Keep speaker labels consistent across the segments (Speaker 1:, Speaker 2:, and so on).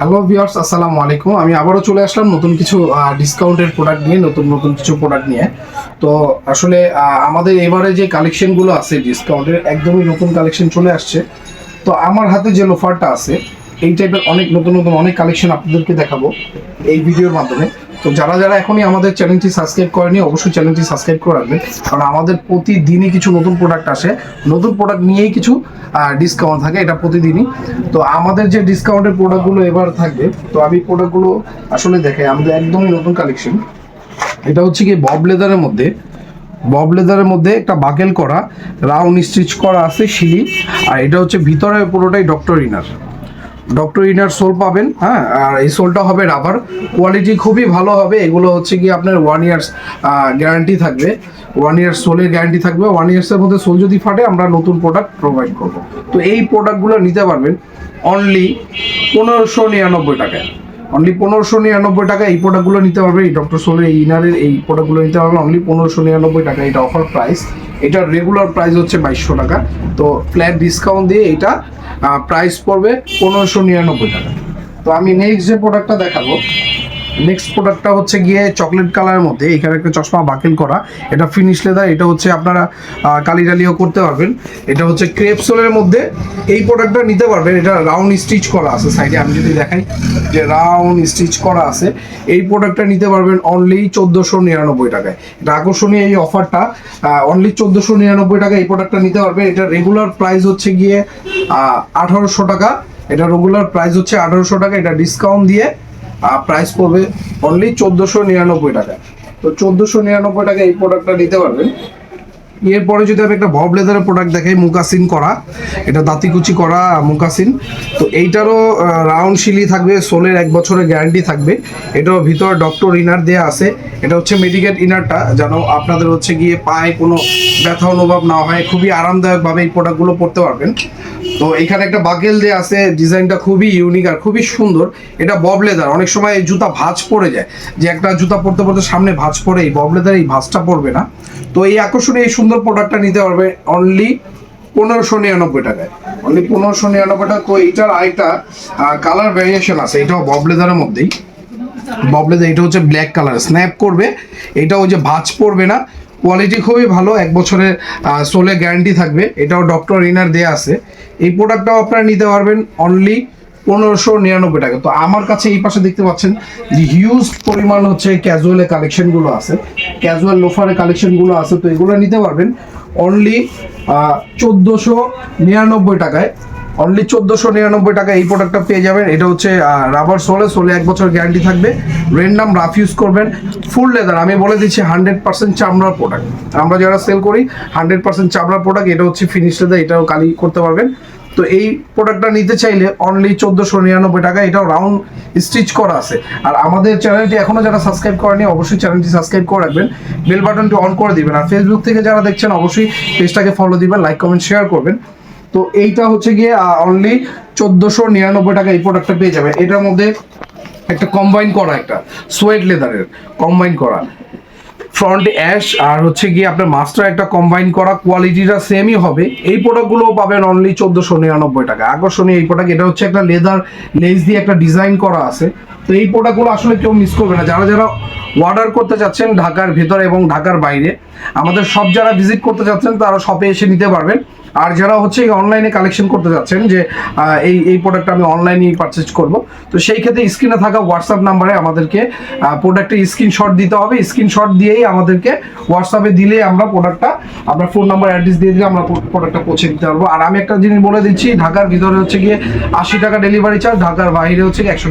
Speaker 1: Hello viewers আসসালামু আলাইকুম। আমি আবারও চলে আসলাম নতুন কিছু ডিসকাউন্টের প্রোডাক্ট নিয়ে, নতুন নতুন কিছু প্রোডাক্ট নিয়ে। তো আসলে আমাদের এবারে যে কালেকশনগুলো আছে ডিসকাউন্টের একদমই নতুন কালেকশন চলে আসছে। তো আমার হাতে যে লোফারটা আছে, এই টাইপের অনেক নতুন নতুন, অনেক কালেকশন আপনাদেরকে দেখাবো এই ভিডিওর মাধ্যমে। তো যারা যারা এখনই আমাদের চ্যানেলটি সাবস্ক্রাইব করেনি, অবশ্যই চ্যানেলটি সাবস্ক্রাইব করে রাখবেন। কারণ আমাদের প্রতিদিনই কিছু নতুন প্রোডাক্ট আসে। নতুন প্রোডাক্ট নিয়েই কিছু ডিসকাউন্ট থাকে, এটা প্রতিদিনই। তো আমাদের যে ডিসকাউন্টের প্রোডাক্টগুলো এবার থাকবে, তো আমি প্রোডাক্টগুলো আসলে দেখাই আমাদের একদমই নতুন কালেকশন এটা হচ্ছে কি বব লেদারের মধ্যে। বব লেদারের মধ্যে একটা বাকেল করা রাউন্ড স্টিচ করা আছে শিলি আর এটা হচ্ছে ভিতরে পুরোটাই doctor inner doctor inner sole পাবেন হ্যাঁ আর এই সোলটা হবে রাবার কোয়ালিটি খুবই ভালো হবে, এগুলো হচ্ছে কি আপনার ওয়ান ইয়ার্স গ্যারান্টি থাকবে। ওয়ান ইয়ার্স সোলের গ্যারান্টি থাকবে ওয়ান ইয়ার্সের মধ্যে সোল যদি ফাটে, আমরা নতুন প্রোডাক্ট প্রোভাইড করব। তো এই প্রোডাক্টগুলো নিতে পারবেন অনলি পনেরোশো নিরানব্বই টাকায়। অনলি পনেরোশো নিরানব্বই টাকা এই প্রোডাক্টগুলো নিতে পারবে। এই ডক্টর সোলের এই ইনারের এই প্রোডাক্টগুলো নিতে পারবে। অনলি পনেরোশো নিরানব্বই টাকা এটা অফার প্রাইস এটার রেগুলার প্রাইস হচ্ছে বাইশশো টাকা। তো ফ্ল্যাট ডিসকাউন্ট দিয়ে এটা প্রাইস পড়বে পনেরোশো নিরানব্বই টাকা। তো আমি নেক্সট যে প্রোডাক্টটা দেখাবো নেক্সট প্রোডাক্টটা হচ্ছে গিয়ে চকলেট কালারের মধ্যে, এখানে একটা চশমা বাকেল করা। এটা ফিনিশ লেদার এটা হচ্ছে আপনারা কালি টালিও করতে পারবেন। এটা হচ্ছে ক্রেপসোলের মধ্যে। এই প্রোডাক্টটা নিতে পারবেন, এটা রাউন্ড স্টিচ করা আছে সাইডে আমি যদি দেখাই, যে রাউন্ড স্টিচ করা আছে, এই প্রোডাক্টটা নিতে পারবেন অনলি চোদ্দোশো নিরানব্বই টাকায়। এটা আকর্ষণীয় এই অফারটা অনলি চোদ্দোশো নিরানব্বই টাকা এই প্রোডাক্টটা নিতে পারবেন। এটা রেগুলার প্রাইস হচ্ছে গিয়ে আঠারোশো টাকা। এটা রেগুলার প্রাইস হচ্ছে আঠারোশো টাকা। এটা ডিসকাউন্ট দিয়ে প্রাইস পড়বে অনলি চোদ্দোশো নিরানব্বই টাকা। তো চোদ্দোশো নিরানব্বই টাকা এই প্রোডাক্টটা নিতে পারবেন। এরপরে যদি আমি একটা ভব লেদারের প্রোডাক্ট দেখাই, মুকাসিন করা, এটা দাঁতিকুচি করা মুকাসিন, তো এইটারও রাউন্ড শিলি থাকবে, সোলের এক বছরের গ্যারান্টি থাকবে। এটাও ভিতরে ডক্টর ইনার দেওয়া আছে। এটা হচ্ছে মেডিকেল ইনারটা যেন আপনাদের হচ্ছে গিয়ে পায়ে কোনো ব্যথা অনুভব না হয়, খুবই আরামদায়কভাবে এই প্রোডাক্টগুলো পড়তে পারবেন। তো এখানে একটা বাকেল দেওয়া আছে ডিজাইনটা খুবই ইউনিক আর খুবই সুন্দর। এটা বব লেদার, অনেক সময় এই জুতা ভাঁজ পড়ে যায়। যে একটা জুতা পরতে পরতে সামনে ভাঁজ পড়ে, এই বব লেদার এই ভাঁজটা পড়বে না। তো এই আকর্ষণে এই প্রোডাক্টটা নিতে পারবে অনলি পনেরোশো নিরানব্বই টাকায়। অনলি পনেরোশো নিরানব্বই টাকা। তো এইটার আরেকটা কালার ভ্যারিয়েশন আছে। এটাও ববলেদারের মধ্যেই। ববলেদা এটা হচ্ছে ব্ল্যাক কালার স্ন্যাপ করবে। এটা ওই যে ভাঁজ পড়বে না কোয়ালিটি খুবই ভালো। এক বছরের সোলে গ্যারান্টি থাকবে। এটাও ডক্টর ইনার দেয়া আছে। এই প্রোডাক্টটাও আপনারা নিতে পারবেন অনলি পনেরোশো নিরানব্বই টাকা। তো আমার কাছে এই পাশে দেখতে পাচ্ছেন যে হিউজ পরিমাণ হচ্ছে ক্যাজুয়ালের কালেকশনগুলো আছে। ক্যাজুয়াল লোফারের কালেকশনগুলো আছে, তো এগুলো নিতে পারবেন অনলি চোদ্দোশো নিরানব্বই টাকায়। অনলি চোদ্দোশো নিরানব্বই টাকা এই প্রোডাক্টটা পেয়ে যাবেন। এটা হচ্ছে রাবার সোলে সোলে এক বছর গ্যারান্টি থাকবে। রেন্ডাম রাফ ইউজ করবেন। ফুল লেদার আমি বলে দিচ্ছি হান্ড্রেড পার্সেন্ট চামড়ার প্রোডাক্ট আমরা যারা সেল করি হান্ড্রেড পার্সেন্ট চামড়ার প্রোডাক্ট এটা হচ্ছে ফিনিশ লেদার এটাও কালি করতে পারবেন। তো এই প্রোডাক্টটা নিতে চাইলে অনলি চোদ্দোশো নিরানব্বই টাকা, এটাও রাউন্ড স্টিচ করা আছে। আর আমাদের চ্যানেলটি এখনও যারা সাবস্ক্রাইব করেনি, অবশ্যই চ্যানেলটি সাবস্ক্রাইব করে রাখবেন। বেল বাটনটি অন করে দিবেন। আর ফেসবুক থেকে যারা দেখছেন, অবশ্যই পেজটাকে ফলো দিবেন লাইক কমেন্ট শেয়ার করবেন। তো এইটা হচ্ছে গিয়ে অনলি চোদ্দোশো নিরানব্বই টাকা এই প্রোডাক্টটা পেয়ে যাবে এটার মধ্যে একটা কম্বাইন করা একটা সোয়েট লেদারের কম্বাইন করা। ফ্রন্ট অ্যাশ আর হচ্ছে গিয়ে আপনার মাস্টার একটা কম্বাইন করা কোয়ালিটিটা সেমই হবে। এই প্রোডাক্টগুলো পাবেন অনলি চোদ্দোশো নিরানব্বই টাকা। আকর্ষণীয় এই প্রোডাক্ট এটা হচ্ছে একটা লেদার লেস দিয়ে একটা ডিজাইন করা আছে। তো এই প্রোডাক্টগুলো আসলে কেউ মিস করবে না। যারা যারা অর্ডার করতে চাচ্ছেন ঢাকার ভেতরে এবং ঢাকার বাইরে, আমাদের সব যারা ভিজিট করতে চাচ্ছেন, তারা শপে এসে নিতে পারবেন। আর যারা হচ্ছে এই অনলাইনে কালেকশন করতে যাচ্ছেন যে এই এই প্রোডাক্টটা আমি অনলাইনে পারচেজ করব, তো সেই ক্ষেত্রে স্ক্রিনে থাকা হোয়াটসঅ্যাপ নাম্বারে আমাদেরকে প্রোডাক্টের স্ক্রিনশট দিতে হবে। স্ক্রিনশট দিয়েই আমাদেরকে হোয়াটসঅ্যাপে দিলেই আমরা প্রোডাক্টটা আপনার ফোন নাম্বার অ্যাড্রেস দিয়ে দিলে আমরা প্রোডাক্টটা পৌঁছে দিতে পারব। আর আমি একটা জিনিস বলে দিচ্ছি, ঢাকার ভিতরে হচ্ছে গিয়ে আশি টাকা ডেলিভারি চার্জ ঢাকার বাইরে হচ্ছে একশো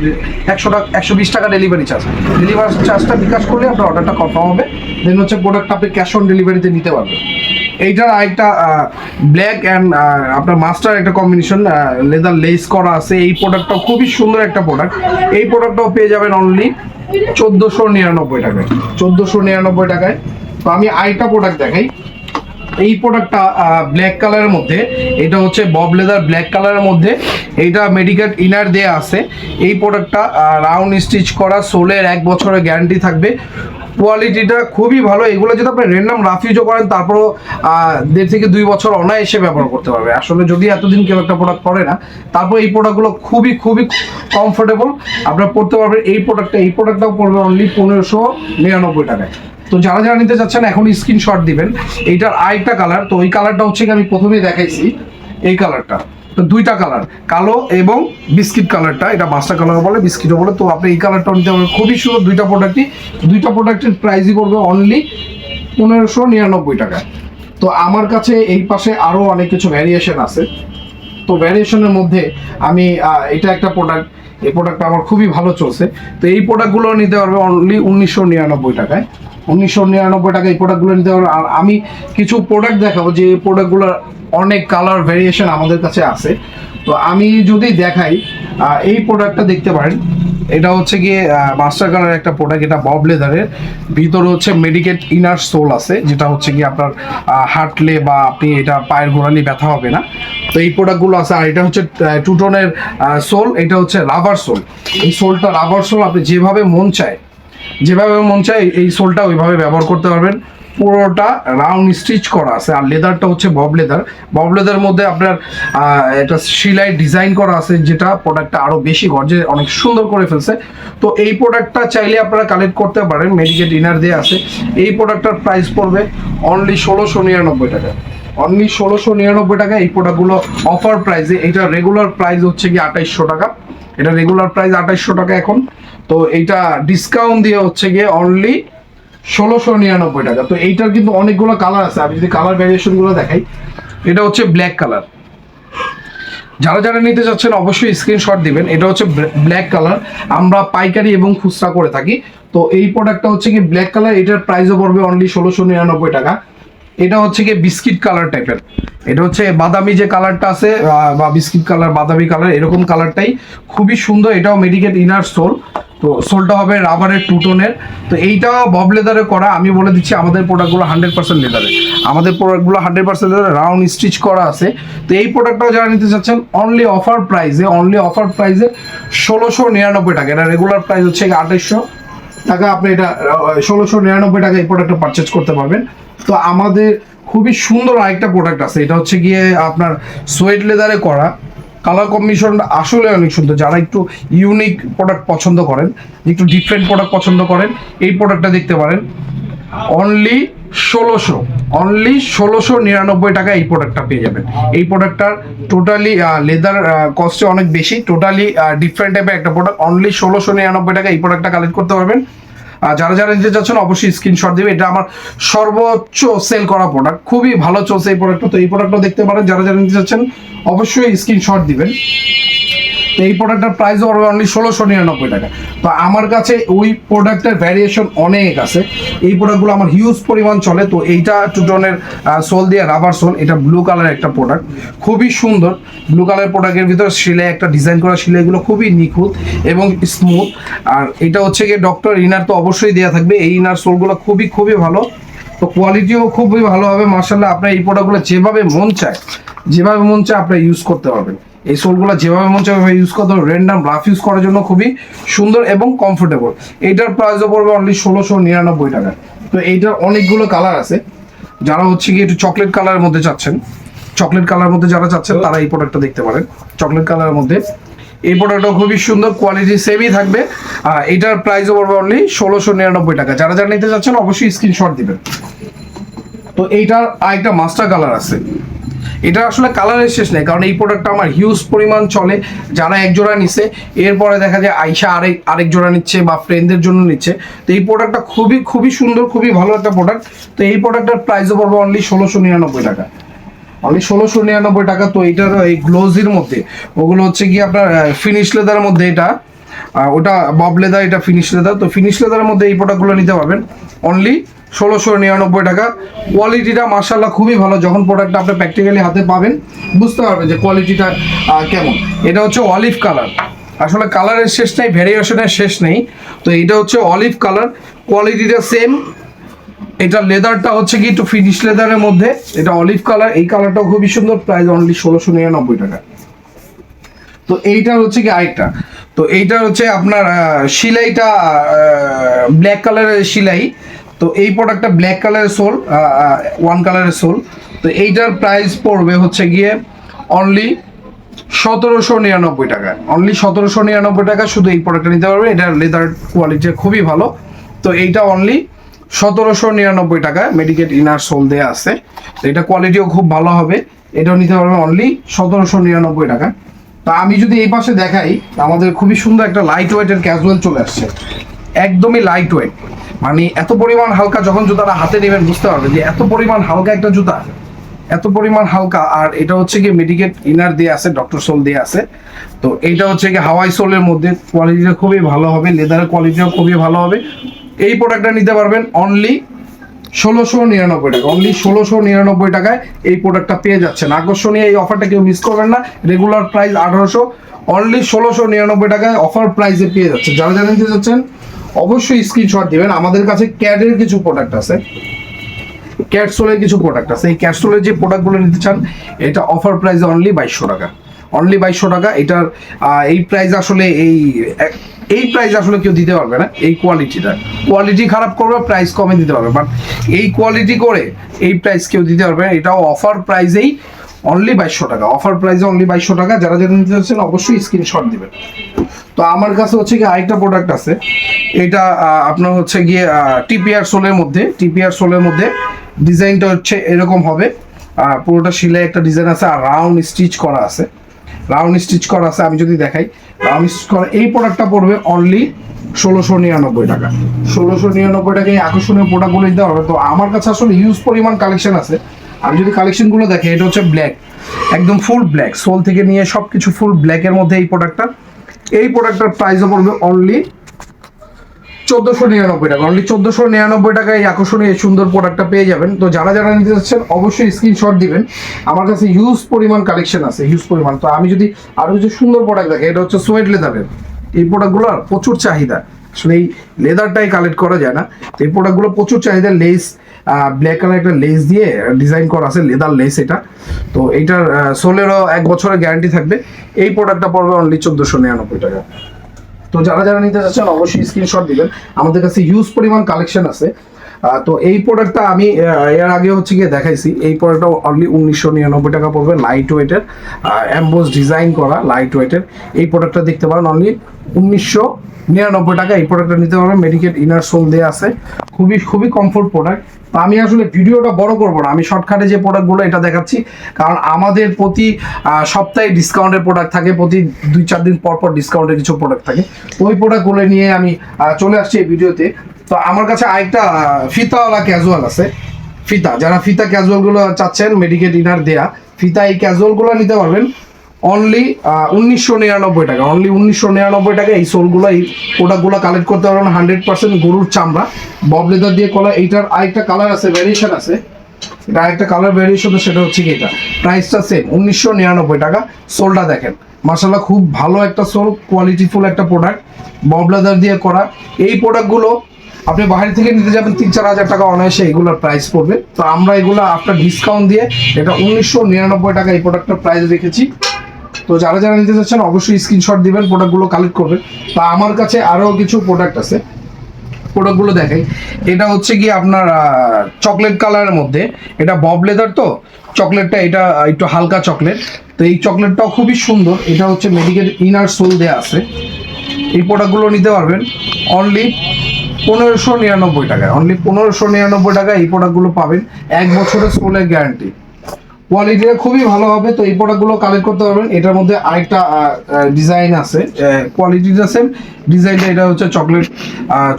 Speaker 1: একশো টাকা, একশো বিশ টাকা ডেলিভারি চার্জ ডেলিভারি চার্জটা বিকাশ করলে আপনার অর্ডারটা কনফার্ম হবে দেন হচ্ছে প্রোডাক্টটা আপনি ক্যাশ অন ডেলিভারিতে নিতে পারবেন। এইটার আরেকটা ব্ল্যাক অ্যান্ড আপনার মাস্টার একটা কম্বিনেশন লেদার লেস করা আছে। এই প্রোডাক্টটা খুবই সুন্দর একটা প্রোডাক্ট এই প্রোডাক্টটাও পেয়ে যাবেন অনলি চোদ্দোশো নিরানব্বই টাকায়। চোদ্দোশো নিরানব্বই টাকায়। তো আমি আরেকটা প্রোডাক্ট দেখাই। এই প্রোডাক্টটা ব্ল্যাক কালারের মধ্যে। এটা হচ্ছে বব লেদার ব্ল্যাক কালারের মধ্যে। এইটা মেডিকেল ইনার দেয়া আছে। এই প্রোডাক্টটা রাউন্ড স্টিচ করা সোলের এক বছরের গ্যারান্টি থাকবে। কোয়ালিটিটা খুবই ভালো। এগুলো যদি আপনি র্যান্ডাম রাফ ইউজও করেন, তারপরও দেড় থেকে দুই বছর অনায়াসে ব্যবহার করতে পারবে। আসলে যদি এতদিন কেউ একটা প্রোডাক্ট পরে না, তারপর এই প্রোডাক্টগুলো খুবই খুবই কমফোর্টেবল আপনারা পড়তে পারবেন এই প্রোডাক্টটা এই প্রোডাক্টটাও পড়বে অনলি পনেরোশো নিরানব্বই টাকায়। তো যারা যারা নিতে চাচ্ছেন, এখন স্ক্রিনশট দিবেন। এইটার আরেকটা কালার তো ওই কালারটা হচ্ছে আমি প্রথমেই দেখাইছি। এই কালারটা তো দুইটা কালার কালো এবং বিস্কিট কালারটা এটা মাস্টার কালার বলে বিস্কিটও বলে। তো আপনি এই কালারটা নিতে পারবেন। খুবই সুন্দর দুইটা প্রোডাক্টই দুইটা প্রোডাক্টের প্রাইসই পড়বে অনলি পনেরোশো নিরানব্বই টাকা। তো আমার কাছে এই পাশে আরও অনেক কিছু ভ্যারিয়েশন আছে। তো ভ্যারিয়েশনের মধ্যে আমি এটা একটা প্রোডাক্ট এই প্রোডাক্টটা আমার খুবই ভালো চলছে। তো এই প্রোডাক্টগুলো নিতে পারবে অনলি উনিশশো নিরানব্বই টাকায়। উনিশশো নিরানব্বই টাকায় এই প্রোডাক্টগুলো নিতে পারবে। আর আমি কিছু প্রোডাক্ট দেখাবো যে এই প্রোডাক্টগুলোর অনেক কালার ভেরিয়েশন আমাদের কাছে আছে। তো আমি যদি দেখাই এই প্রোডাক্টটা দেখতে পারেন। এটা হচ্ছে গিয়ে মাস্টার কালার একটা প্রোডাক্ট এটা বব লেদারের ভিতরে হচ্ছে মেডিকেট ইনার সোল আছে, যেটা হচ্ছে গিয়ে আপনার হাঁটলে বা আপনি এটা পায়ের গোড়ালি ব্যথা হবে না। তো এই প্রোডাক্টগুলো আছে, আর এটা হচ্ছে টুটনের সোল এটা হচ্ছে রাবার সোল এই সোলটা রাবার সোল আপনি যেভাবে মন চায়, যেভাবে মন চায়, এই সোলটা ওইভাবে ব্যবহার করতে পারবেন। পুরোটা রাউন্ড স্টিচ করা আছে। আর লেদারটা হচ্ছে বব লেদার বব লেদার মধ্যে আপনার এটা সিলাই ডিজাইন করা আছে, যেটা প্রোডাক্টটা আরও বেশি গর্জে অনেক সুন্দর করে ফেলছে। তো এই প্রোডাক্টটা চাইলে আপনারা কালেক্ট করতে পারেন মেডিকেট ইনার দিয়ে আছে। এই প্রোডাক্টটার প্রাইস পড়বে অনলি ষোলোশো নিরানব্বই টাকা। অনলি ষোলোশো নিরানব্বই টাকা এই প্রোডাক্টগুলো অফার প্রাইসে এটা রেগুলার প্রাইস হচ্ছে কি আঠাইশশো টাকা। এটা রেগুলার প্রাইস আঠাইশশো টাকা এখন। তো এইটা ডিসকাউন্ট দিয়ে হচ্ছে গিয়ে অনলি ষোলোশো নিরানব্বই টাকা। তো এইটার কিন্তু অনেকগুলো কালার আছে। আমি যদি কালার ভ্যারিয়েশনগুলো দেখাই, এটা হচ্ছে ব্ল্যাক কালার যারা যারা নিতে চাচ্ছেন, অবশ্যই স্ক্রিনশট দিবেন। এটা হচ্ছে ব্ল্যাক কালার আমরা পাইকারি এবং খুচরা করে থাকি। তো এই প্রোডাক্টটা হচ্ছে কি ব্ল্যাক কালার এটার প্রাইসও পড়বে অনলি ষোলোশো নিরানব্বই টাকা। এটা হচ্ছে কি বিস্কিট কালার টাইপের। এটা হচ্ছে বাদামি যে কালারটা আছে বা বিস্কিট কালার, বাদামি কালার, এরকম কালারটাই। খুবই সুন্দর, এটাও মেডিকেল ইনার সোল তো সোলটা হবে রাবারের টুটনের তো এইটাও বব লেদারে করা, আমি বলে দিচ্ছি, আমাদের প্রোডাক্টগুলো হান্ড্রেড পার্সেন্ট লেদারে আমাদের প্রোডাক্টগুলো হান্ড্রেড পার্সেন্ট লেদারে রাউন্ড স্টিচ করা আছে। তো এই প্রোডাক্টটাও যারা নিতে চাচ্ছেন অনলি অফার প্রাইসে অনলি অফার প্রাইসে ষোলোশো নিরানব্বই টাকা। এটা রেগুলার প্রাইস হচ্ছে আঠাইশশো। টাকা আপনি এটা ষোলোশো নিরানব্বই টাকা এই প্রোডাক্টটা পারচেজ করতে পারবেন। তো আমাদের খুবই সুন্দর আরেকটা প্রোডাক্ট আছে। এটা হচ্ছে গিয়ে আপনার সোয়েট লেদারে করা। কালার কম্বিনেশনটা আসলে অনেক সুন্দর। যারা একটু ইউনিক প্রোডাক্ট পছন্দ করেন, একটু ডিফারেন্ট প্রোডাক্ট পছন্দ করেন, এই প্রোডাক্টটা দেখতে পারেন। অনলি ষোলোশো অনলি ষোলোশো নিরানব্বই টাকা এই প্রোডাক্টটা পেয়ে যাবেন। এই প্রোডাক্টটার টোটালি লেদার কস্টে অনেক বেশি টোটালি ডিফারেন্ট টাইপের একটা প্রোডাক্ট অনলি ষোলোশো নিরানব্বই টাকা এই প্রোডাক্টটা কালেক্ট করতে পারবেন। যারা যারা নিতে চাচ্ছেন, অবশ্যই স্ক্রিনশট দেবে। এটা আমার সর্বোচ্চ সেল করা প্রোডাক্ট খুবই ভালো চলছে এই প্রোডাক্টটা তো এই প্রোডাক্টটা দেখতে পারেন, যারা যারা নিতে চাচ্ছেন, অবশ্যই স্ক্রিনশট দিবেন। তো এই প্রোডাক্টের প্রাইস পড়বে অনলি ষোলোশো নিরানব্বই টাকা। তো আমার কাছে ওই প্রোডাক্টের ভ্যারিয়েশন অনেক আছে। এই প্রোডাক্টগুলো আমার হিউজ পরিমাণ চলে। তো এইটা টুটনের সোল দিয়ে রাবার সোল এটা ব্লু কালার একটা প্রোডাক্ট খুবই সুন্দর। ব্লু কালার প্রোডাক্টের ভিতরে সেলাই, একটা ডিজাইন করা সেলাইগুলো খুবই নিখুঁত এবং স্মুথ আর এটা হচ্ছে গিয়ে ডক্টর ইনার তো অবশ্যই দেওয়া থাকবে। এই ইনার সোলগুলো খুবই খুবই ভালো। তো কোয়ালিটিও খুবই ভালো হবে। মার্শাল্লাহ আপনার এই প্রোডাক্টগুলো যেভাবে মন চায়, যেভাবে মন চায় আপনারা ইউজ করতে পারবেন। এই সোলগুলো যেভাবে মন চায় ইউজ করতে হবে র্যান্ডাম রাফ ইউজ করার জন্য খুবই সুন্দর এবং কমফোর্টেবল এইটার প্রাইসও পড়বে অনলি ষোলোশো নিরানব্বই টাকা। তো এইটার অনেকগুলো কালার আছে। যারা হচ্ছে কি একটু চকলেট কালারের মধ্যে চাচ্ছেন চকলেট কালার মধ্যে যারা চাচ্ছেন, তারা এই প্রোডাক্টটা দেখতে পারেন। চকলেট কালারের মধ্যে। এই প্রোডাক্টটা খুবই সুন্দর কোয়ালিটি সেমই থাকবে। আর এটার প্রাইসও পড়বে অনলি ষোলোশো নিরানব্বই টাকা। যারা যারা নিতে চাচ্ছেন, অবশ্যই স্ক্রিনশট দিবেন। তো এইটার আরেকটা মাস্টার কালার আছে। এটা আসলে কালারের শেষ নেই, কারণ এই প্রোডাক্টটা আমার হিউজ পরিমাণ চলে। যারা এক জোড়া নিছে, এরপরে দেখা যায় আইসা আরেক আরেক জোড়া নিচ্ছে বা ফ্রেন্ডদের জন্য নিচ্ছে। তো এই প্রোডাক্টটা খুবই খুবই সুন্দর, খুবই ভালো একটা প্রোডাক্ট তো এই প্রোডাক্টের প্রাইসও পড়বে অনলি ষোলোশো নিরানব্বই টাকা। অনলি ষোলোশো নিরানব্বই টাকা, তো এইটার এই গ্লোজির মধ্যে। ওগুলো হচ্ছে কি আপনার ফিনিশ লেদার মধ্যে এটা। ওটা বব লেদার এটা ফিনিশ লেদার তো ফিনিশ লেদারের মধ্যে এই প্রোডাক্টগুলো নিতে পারবেন। অনলি ষোলোশো নিরানব্বই টাকা। কোয়ালিটিটা মার্শাল্লাহ খুবই ভালো। যখন প্রোডাক্টটা আপনি প্র্যাকটিক্যালি হাতে পাবেন, বুঝতে পারবেন যে কোয়ালিটিটা কেমন। এটা হচ্ছে অলিভ কালার আসলে কালারের শেষ নেই ভ্যারিয়েশনের শেষ নেই। তো এটা হচ্ছে অলিভ কালার কোয়ালিটিটা সেম এটা লেদারটা হচ্ছে কি একটু ফিনিশ লেদারের মধ্যে। এটা অলিভ কালার এই কালারটাও খুবই সুন্দর। প্রাইস অনলি ষোলোশো নিরানব্বই টাকা। তো এইটা হচ্ছে কি আরেকটা। তো এইটা হচ্ছে আপনার সিলাইটা ব্ল্যাক কালারের সিলাই। তো এই প্রোডাক্টটা ব্ল্যাক কালারের সোল ওয়ান কালারের সোল তো এইটার প্রাইস পড়বে হচ্ছে গিয়ে অনলি সতেরোশো নিরানব্বই টাকা অনলি সতেরোশো নিরানব্বই টাকা শুধু এই প্রোডাক্টটা নিতে পারবে। এটা লেদার কোয়ালিটি খুবই ভালো। তো এইটা অনলি সতেরোশো নিরানব্বই টাকা মেডিকেট ইনার সোল দেওয়া আছে। তো এটা কোয়ালিটিও খুব ভালো হবে। এটাও নিতে পারবেন অনলি সতেরোশো নিরানব্বই টাকা তা আমি যদি এই পাশে দেখাই আমাদের খুবই সুন্দর একটা লাইট ওয়েটের ক্যাজুয়াল চলে আসছে। একদমই লাইট ওয়েট মানে এত পরিমাণ হালকা যখন জুতাটা হাতে নেবেন, বুঝতে পারবেন যে এত পরিমাণ হালকা একটা জুতা। এত পরিমাণ হালকা। আর এটা হচ্ছে কি মেডিকেট ইনার দিয়ে আছে ডক্টর সোল দিয়ে আছে। তো এইটা হচ্ছে কি হাওয়াই সোলের মধ্যে কোয়ালিটিটা খুবই ভালো হবে লেদারের কোয়ালিটিও খুবই ভালো হবে। এই প্রোডাক্টটা নিতে পারবেন অনলি ষোলোশো নিরানব্বই টাকা অনলি ষোলোশো নিরানব্বই টাকায় এই প্রোডাক্টটা পেয়ে যাচ্ছেন। আকর্ষণীয় এই অফারটা কেউ মিস করবেন না। রেগুলার প্রাইস আঠারোশো। অনলি ষোলোশো নিরানব্বই টাকায় অফার প্রাইসে পেয়ে যাচ্ছে যারা যারা নিতে যাচ্ছেন অবশ্যই স্ক্রিনশট দিবেন। আমাদের কাছে ক্যাডের কিছু প্রোডাক্ট আছে। ক্যাটসোলের কিছু প্রোডাক্ট আছে। এই ক্যাটসোলের যে প্রোডাক্টগুলো নিতে চান, এটা অফার প্রাইস অনলি বাইশশো টাকা। অনলি বাইশশো টাকা। এটার এই প্রাইস আসলে এই এই প্রাইস আসলে কেউ দিতে পারবে না। এই কোয়ালিটিটা কোয়ালিটি খারাপ করবে প্রাইস কমে দিতে পারবে। বাট এই কোয়ালিটি করে এই প্রাইস কেউ দিতে পারবে না। এটাও অফার প্রাইসেই অনলি বাইশশো টাকা। অফার প্রাইসে অনলি বাইশশো টাকা। যারা যারা নিতে চাচ্ছেন অবশ্যই স্ক্রিনশট দিবেন। তো আমার কাছে হচ্ছে কি আরেকটা প্রোডাক্ট আছে। এটা আপনার হচ্ছে গিয়ে টিপিআর সোলের মধ্যে। টিপিআর সোলের মধ্যে ডিজাইনটা হচ্ছে এরকম হবে। পুরোটা শিলে একটা ডিজাইন আছে আর রাউন্ড স্টিচ করা আছে। রাউন্ড স্টিচ করা আছে, আমি যদি দেখাই। রাউন্ড স্টিচ করা, এই প্রোডাক্টটা পড়বে অনলি ষোলোশো নিরানব্বই টাকা। ষোলোশো নিরানব্বই টাকা এই আকর্ষণীয় প্রোডাক্টগুলো দিতে হবে। তো আমার কাছে আসলে হিউজ পরিমাণ কালেকশন আছে। আমি যদি কালেকশনগুলো দেখি, এটা হচ্ছে ব্ল্যাক একদম ফুল ব্ল্যাক সোল থেকে নিয়ে সব কিছু ফুল ব্ল্যাকের মধ্যে এই প্রোডাক্টটা এই প্রোডাক্টটার প্রাইসও পড়বে অনলি চোদ্দোশো নিরানব্বই টাকা অনলি চোদ্দোশো নিরানব্বই টাকায় এই আকর্ষণীয় এই সুন্দর প্রোডাক্টটা পেয়ে যাবেন। তো যারা যারা নিতে চাচ্ছেন, অবশ্যই স্ক্রিনশট দিবেন। আমার কাছে হিউজ পরিমাণ কালেকশন আছে হিউজ পরিমাণ। তো আমি যদি আরও কিছু সুন্দর প্রোডাক্ট দেখে, এটা হচ্ছে সোয়েট লেদারের এই প্রোডাক্টগুলোর প্রচুর চাহিদা। আসলে এই লেদারটাই কালেক্ট করা যায় না। এই প্রোডাক্টগুলো প্রচুর চাহিদা লেস ব্ল্যাক কালার একটা লেস দিয়ে ডিজাইন করা আছে লেদার লেস এটা। তো এইটার সোলেরও এক বছরের গ্যারান্টি থাকবে। এই প্রোডাক্টটা পড়বে অনলি চোদ্দোশো নিরানব্বই টাকা। তো যারা যারা নিতে চাচ্ছেন, অবশ্যই স্ক্রিনশট দিবেন। আমাদের কাছে হিউজ পরিমাণ কালেকশন আছে। তো এই প্রোডাক্টটা আমি এর আগে হচ্ছে গিয়ে দেখাইছি। এই প্রোডাক্টটা অনলি উনিশশো নিরানব্বই টাকা পড়বে লাইট ওয়েটের অ্যাম্বোস ডিজাইন করা লাইট ওয়েটের এই প্রোডাক্টটা দেখতে পারেন অনলি উনিশশো নিরানব্বই টাকা। এই প্রোডাক্টটা নিতে পারবেন মেডিকেট ইনার সোল দেওয়া আছে। খুবই খুবই কমফোর্ট প্রোডাক্ট তো আমি আসলে ভিডিওটা বড় করব না। আমি শর্টকাটে যে প্রোডাক্টগুলো এটা দেখাচ্ছি, কারণ আমাদের প্রতি সপ্তাহে ডিসকাউন্টের প্রোডাক্ট থাকে, প্রতি দুই, চার দিন পর পর ডিসকাউন্টের কিছু প্রোডাক্ট থাকে। ওই প্রোডাক্টগুলো নিয়ে আমি চলে আসছি এই ভিডিওতে। তো আমার কাছে আরেকটা ফিতাওয়ালা ক্যাজুয়াল আছে। ফিতা, যারা ফিতা ক্যাজুয়ালগুলো চাচ্ছেন মেডিকেট ইনার দেয়া, ফিতা এই ক্যাজুয়ালগুলো নিতে পারবেন। অনলি উনিশশো নিরানব্বই টাকা অনলি উনিশশো নিরানব্বই টাকা এই সোলগুলো এই প্রোডাক্টগুলো কালেক্ট করতে পারবেন হান্ড্রেড পার্সেন্ট গরুর চামড়া। বব লেদার দিয়ে কলা, এইটার আরেকটা কালার আছে ভ্যারিয়েশন আছে। এটা আরেকটা কালার ভ্যারিয়েশন সেটা হচ্ছে কি এটা? প্রাইসটা সেম উনিশশো নিরানব্বই টাকা। সোলটা দেখেন মার্শাল্লাহ খুব ভালো একটা সোল কোয়ালিটিফুল একটা প্রোডাক্ট বব লেদার দিয়ে করা, এই প্রোডাক্টগুলো আপনি বাইরে থেকে নিতে যাবেন তিন চার হাজার টাকা অনায়াসে এগুলোর প্রাইস পড়বে। তো আমরা এগুলো আফটার ডিসকাউন্ট দিয়ে, এটা উনিশশো নিরানব্বই টাকা এই প্রোডাক্টটার প্রাইস রেখেছি। তো যারা যারা নিতে চাচ্ছেন, অবশ্যই স্ক্রিনশট দিবেন প্রোডাক্টগুলো কালেক্ট করবেন। তো আমার কাছে আরও কিছু প্রোডাক্ট আছে। প্রোডাক্টগুলো দেখাই। এটা হচ্ছে কি আপনার চকলেট কালারের মধ্যে। এটা বব লেদার তো? চকলেটটা এটা একটু হালকা চকলেট তো এই চকলেটটাও খুবই সুন্দর। এটা হচ্ছে মেডিকেল ইনার সোল দেওয়া আছে। এই প্রোডাক্টগুলো নিতে পারবেন। অনলি পনেরোশো নিরানব্বই টাকায়। অনলি পনেরোশো নিরানব্বই টাকায় এই প্রোডাক্টগুলো পাবেন। এক বছরের সোলের গ্যারান্টি কোয়ালিটিটা খুবই ভালো হবে, তো এই প্রোডাক্টগুলো কালেক্ট করতে পারবেন। এটার মধ্যে আরেকটা ডিজাইন আছে। কোয়ালিটিটা সেম ডিজাইনটা এটা হচ্ছে চকলেট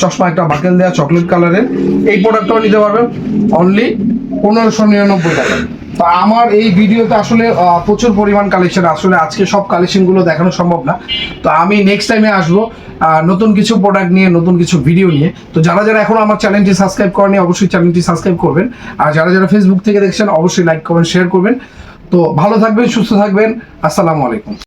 Speaker 1: চশমা একটা বাকেল দেওয়া চকলেট কালারের এই প্রোডাক্টটাও নিতে পারবেন। অনলি পনেরোশো নিরানব্বই টাকা। আমার এই ভিডিওতে আসলে প্রচুর পরিমাণ কালেকশন আসলে আজকে সব কালেকশনগুলো দেখানো সম্ভব না। তো আমি নেক্সট টাইমে আসব নতুন কিছু প্রোডাক্ট নিয়ে, নতুন কিছু ভিডিও নিয়ে। তো যারা যারা এখন আমার চ্যানেলটি সাবস্ক্রাইব করেনি অবশ্যই চ্যানেলটি সাবস্ক্রাইব করবেন। আর যারা যারা ফেসবুক থেকে দেখছেন, অবশ্যই লাইক করবেন শেয়ার করবেন। তো ভালো থাকবেন, সুস্থ থাকবেন। আসসালামু আলাইকুম।